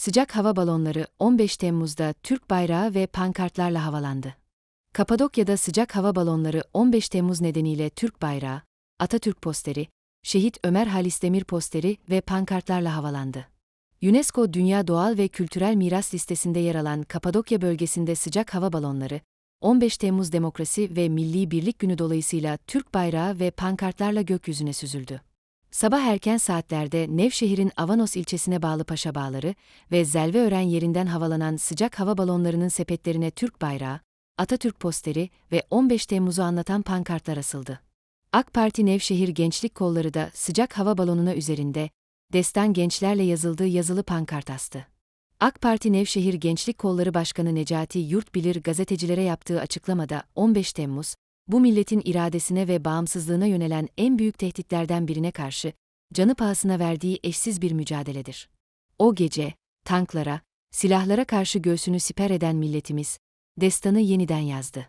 sıcak hava balonları 15 Temmuz'da Türk bayrağı ve pankartlarla havalandı. Kapadokya'da sıcak hava balonları 15 Temmuz nedeniyle Türk bayrağı, Atatürk posteri, Şehit Ömer Halis Demir posteri ve pankartlarla havalandı. UNESCO Dünya Doğal ve Kültürel Miras listesinde yer alan Kapadokya bölgesinde sıcak hava balonları, 15 Temmuz Demokrasi ve Milli Birlik Günü dolayısıyla Türk bayrağı ve pankartlarla gökyüzüne süzüldü. Sabah erken saatlerde Nevşehir'in Avanos ilçesine bağlı Paşa Bağları ve Zelveören yerinden havalanan sıcak hava balonlarının sepetlerine Türk bayrağı, Atatürk posteri ve 15 Temmuz'u anlatan pankartlar asıldı. AK Parti Nevşehir Gençlik Kolları da sıcak hava balonuna üzerinde, destan gençlerle yazıldığı yazılı pankart astı. AK Parti Nevşehir Gençlik Kolları Başkanı Necati Yurtbilir gazetecilere yaptığı açıklamada 15 Temmuz, bu milletin iradesine ve bağımsızlığına yönelen en büyük tehditlerden birine karşı, canı pahasına verdiği eşsiz bir mücadeledir. O gece, tanklara, silahlara karşı göğsünü siper eden milletimiz, destanı yeniden yazdı.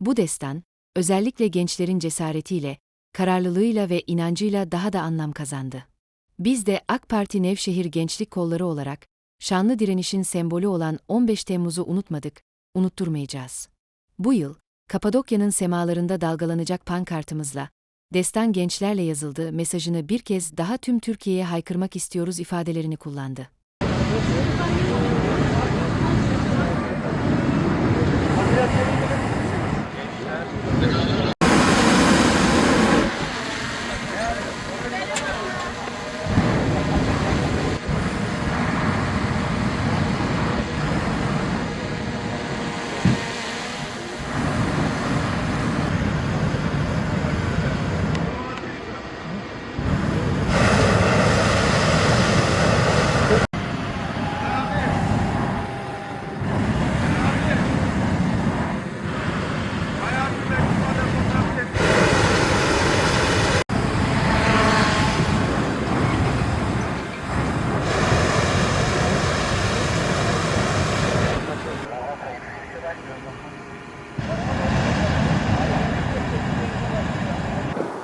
Bu destan, özellikle gençlerin cesaretiyle, kararlılığıyla ve inancıyla daha da anlam kazandı. Biz de AK Parti Nevşehir Gençlik Kolları olarak, şanlı direnişin sembolü olan 15 Temmuz'u unutmadık, unutturmayacağız. Bu yıl, Kapadokya'nın semalarında dalgalanacak pankartımızla, destan gençlerle yazıldığı mesajını bir kez daha tüm Türkiye'ye haykırmak istiyoruz ifadelerini kullandı.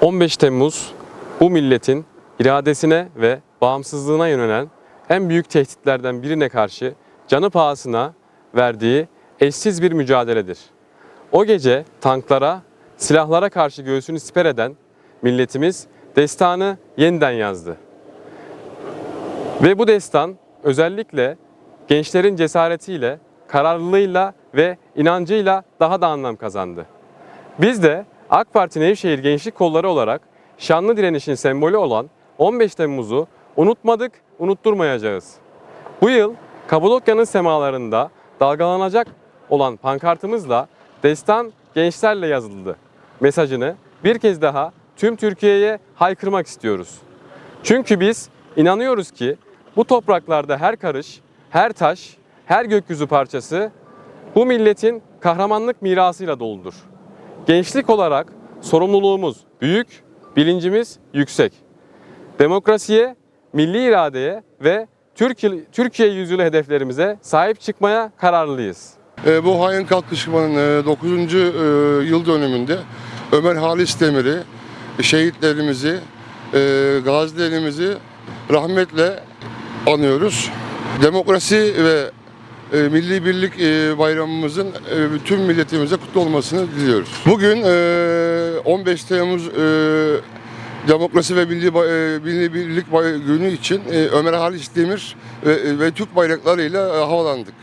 15 Temmuz bu milletin iradesine ve bağımsızlığına yönelen en büyük tehditlerden birine karşı canı pahasına verdiği eşsiz bir mücadeledir. O gece tanklara, silahlara karşı göğsünü siper eden milletimiz destanı yeniden yazdı. Ve bu destan özellikle gençlerin cesaretiyle, kararlılığıyla ve inancıyla daha da anlam kazandı. Biz de AK Parti Nevşehir Gençlik Kolları olarak şanlı direnişin sembolü olan 15 Temmuz'u unutmadık, unutturmayacağız. Bu yıl Kapadokya'nın semalarında dalgalanacak olan pankartımızla destan gençlerle yazıldı. Mesajını bir kez daha tüm Türkiye'ye haykırmak istiyoruz. Çünkü biz inanıyoruz ki bu topraklarda her karış, her taş, her gökyüzü parçası bu milletin kahramanlık mirasıyla doludur. Gençlik olarak sorumluluğumuz büyük, bilincimiz yüksek. Demokrasiye, milli iradeye ve Türkiye, Türkiye yüzyılı hedeflerimize sahip çıkmaya kararlıyız. E, bu hain kalkışmanın 9. yıl dönümünde Ömer Halis Demir'i, şehitlerimizi, e, gazilerimizi rahmetle anıyoruz. Demokrasi ve e, Milli Birlik e, bayramımızın e, tüm milletimize kutlu olmasını diliyoruz. Bugün e, 15 Temmuz e, Demokrasi ve Milli, Milli Birlik Bay- Günü için Ömer Halis Demir ve, Türk bayraklarıyla havalandık.